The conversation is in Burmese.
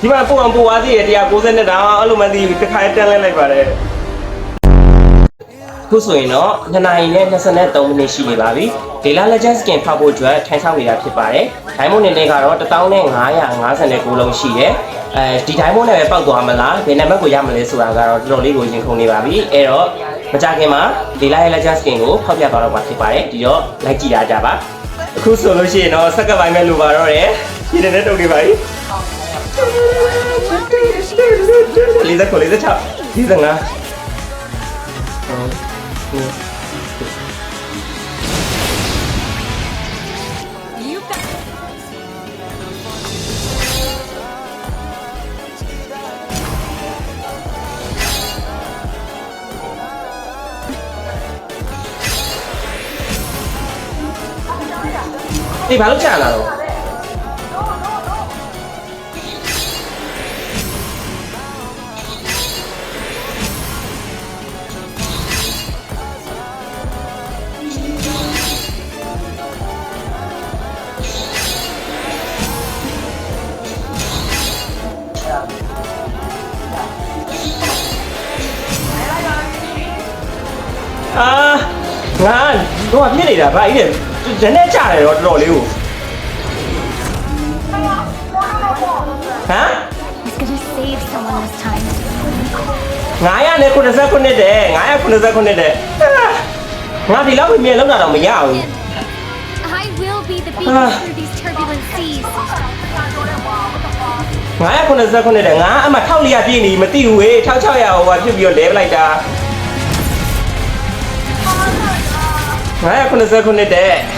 ဒီမှာပို့အောင်ပို့သွားသေးတယ်190နဲ့တောင်အဲ့လိုမှသိဘူးတစ်ခါတန်းလဲလိုက်ပါတယ်ခုဆိုရင်တော့2နာရီနဲ့23မိနစ်ရှိနေပါပြီဒေလာလက်ဂျန်စကင်ဖောက်ဖို့အတွက်ထိုင်ဆောင်နေတာဖြစ်ပါတယ်ဒိုင်းမွန်နေနဲ့ကတော့1559လုံးရှိတယ်အဲဒီဒိုင်းမွန်နဲ့ပဲပောက်သွားမလားဘယ်နံပါတ်ကိုရမလဲဆိုတာကတော့တော်တော်လေးကိုရင်ခုန်နေပါပြီအဲ့တော့မကြခင်မှာဒေလာရဲ့လက်ဂျန်စကင်ကိုဖောက်ပြသွားတော့မှာဖြစ်ပါတယ်ဒီတော့လိုက်ကြည့်ရကြပါအခုဆိုလို့ရှိရင်တော့စက္ကပ်ပိုင်းမဲ့လိုပါတော့တယ်ဒီနေ့တုံနေပါပြီ လေးသက်ကိုလေးသက်ချဒီစ ငါတော့ပြစ်နေတာဗျအဲ့ဒီနည်းနည်းကြာတယ်တော့တော်တော်လေးကိုဟမ် He's gonna save someone this time. 900နဲ့89တဲ့989တဲ့ငါဒီလောက်မြင်လုံးတာတော့မရဘူး I will be the beacon Ah. through these turbulent seas. 989တဲ့ငါအမှ1400ပြည့်နေမသိဘူးဝေး1600ဟိုဟာဖြစ်ပြီးတော့လဲပလိုက်တာ 何やこ寝て。